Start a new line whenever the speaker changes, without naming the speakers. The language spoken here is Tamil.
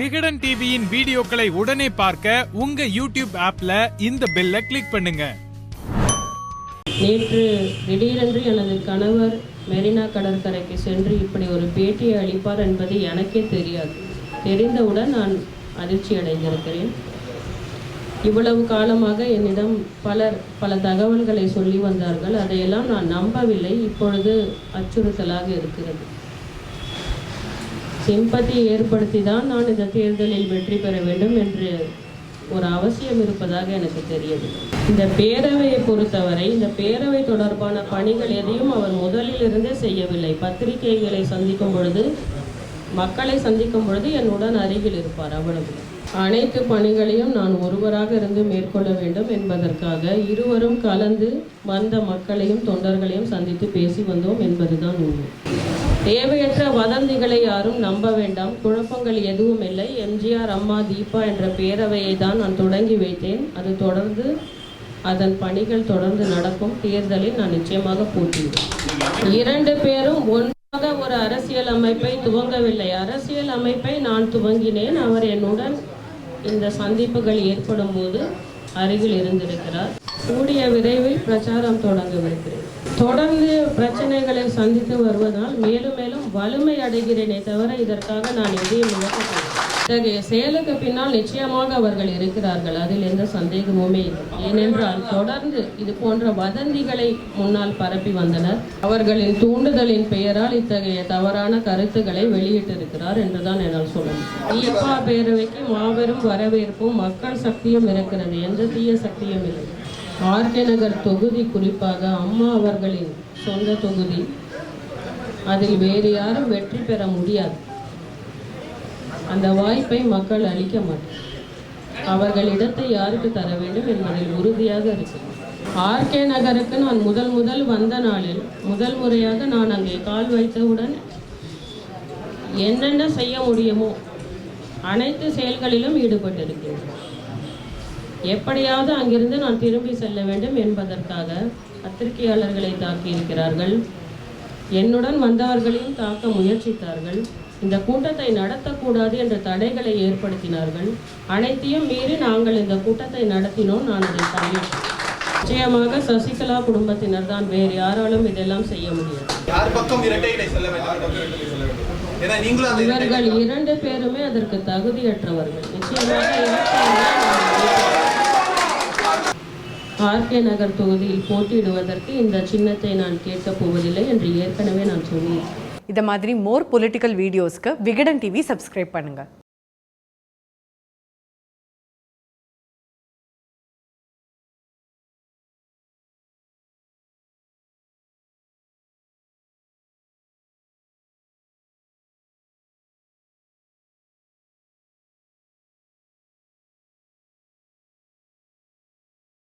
விகடன் டிவியின் வீடியோக்களை உடனே பார்க்க உங்க யூடியூப் ஆப்ல இந்த பெல்ல கிளிக் பண்ணுங்க.
நேற்று திடீரென்று எனது கணவர் மெரினா கடற்கரைக்கு சென்று இப்படி ஒரு பேட்டியை அளிப்பார் என்பது எனக்கே தெரியாது. தெரிந்தவுடன் நான் அதிர்ச்சி அடைந்திருக்கிறேன். இவ்வளவு காலமாக என்னிடம் பலர் பல தகவல்களை சொல்லி வந்தார்கள். அதையெல்லாம் நான் நம்பவில்லை. இப்பொழுது அச்சுறுத்தலாக இருக்கிறது. சிம்பத்தி ஏற்படுத்தி தான் நான் இந்த தேர்தலில் வெற்றி பெற வேண்டும் என்று ஒரு அவசியம் இருப்பதாக எனக்கு தெரியுது. இந்த பேரவையை பொறுத்தவரை இந்த பேரவை தொடர்பான பணிகள் எதையும் அவர் முதலில் இருந்தே செய்யவில்லை. பத்திரிகைகளை சந்திக்கும் பொழுது மக்களை சந்திக்கும் பொழுது என்னுடன் அருகில் இருப்பார் அவ்வளவு. அனைத்து பணிகளையும் நான் ஒருவராக இருந்து மேற்கொள்ள வேண்டும் என்பதற்காக இருவரும் கலந்து வந்த மக்களையும் தொண்டர்களையும் சந்தித்து பேசி வந்தோம் என்பதுதான் உண்மை. தேவையற்ற வதந்திகளை யாரும் நம்ப வேண்டாம். குழப்பங்கள் எதுவும் இல்லை. எம்ஜிஆர் அம்மா தீபா என்ற பேரவையை தான் நான் தொடங்கி வைத்தேன். அது தொடர்ந்து அதன் பணிகள் தொடர்ந்து நடக்கும். தேர்தலில் நான் நிச்சயமாக போட்டியிடும் இரண்டு பேரும் ஒன்று ஒரு அரசியல் அமைப்பை துவங்கவில்லை. அரசியல் அமைப்பை நான் துவங்கினேன். அவர் என்னுடன் இந்த சந்திப்புகள் ஏற்படும் போது அருகில் இருந்திருக்கிறார். கூடிய விரைவில் பிரச்சாரம் தொடங்கவிருக்கிறேன். தொடர்ந்து பிரச்சனைகளை சந்தித்து வருவதால் மேலும் மேலும் வலிமை அடைகிறேனே தவிர இதற்காக நான் எதையும் இழக்கவில்லை. இத்தகைய செயலுக்கு பின்னால் நிச்சயமாக அவர்கள் இருக்கிறார்கள். அதில் எந்த சந்தேகமுமே இல்லை. ஏனென்றால் தொடர்ந்து இது போன்ற வதந்திகளை முன்னால் பரப்பி வந்தனர். அவர்களின் தூண்டுதலின் பெயரால் இத்தகைய தவறான கருத்துக்களை வெளியிட்டிருக்கிறார் என்றுதான் என்னால் சொல்ல முடியும். தீபா பேரவைக்கு மாபெரும் வரவேற்பும் மக்கள் சக்தியும் இருக்கிறது. எந்த தீய சக்தியும் இல்லை. ஆர்கே நகர் தொகுதி குறிப்பாக அம்மா அவர்களின் சொந்த தொகுதி. அதில் வேறு யாரும் வெற்றி பெற முடியாது. அந்த வாய்ப்பை மக்கள் அளிக்க மாட்டார் அவர்கள் இடத்தை யாருக்கு தர வேண்டும் என்பதில் உறுதியாக இருக்கு ஆர்கே நகருக்கு நான் முதல் முதல் வந்த நாளில் முதல் முறையாக நான் அங்கே கால் வைத்தவுடன் என்னென்ன செய்ய முடியுமோ அனைத்து செயல்களிலும் ஈடுபட்டிருக்கிறேன். எப்படியாவது அங்கிருந்து நான் திரும்பி செல்ல வேண்டும் என்பதற்காக பத்திரிகையாளர்களை தாக்கியிருக்கிறார்கள். என்னுடன் வந்தவர்களையும் தாக்க முயற்சித்தார்கள். இந்த கூட்டத்தை நடத்தக்கூடாது என்ற தடைகளை ஏற்படுத்தினார்கள். அனைத்தையும் மீறி நாங்கள் இந்த கூட்டத்தை நடத்தினோம். நான் அதை தள்ளிட்டேன் நிச்சயமாக சசிகலா குடும்பத்தினர் தான் வேறு யாராலும் இதெல்லாம் செய்ய முடியாது. இவர்கள் இரண்டு பேருமே அதற்கு தகுதியற்றவர்கள். நிச்சயமாக. ஆர்கே நகர் தொகுதியில் போட்டியிடுவதற்கு இந்த சின்னத்தை நான் கேட்கப் போவதில்லை என்று ஏற்கனவே நான் சொன்னேன்
இதை மாதிரி மோர் பொலிட்டிக்கல் வீடியோஸ்க்கு விகடன் டிவி சப்ஸ்கிரைப் பண்ணுங்கள்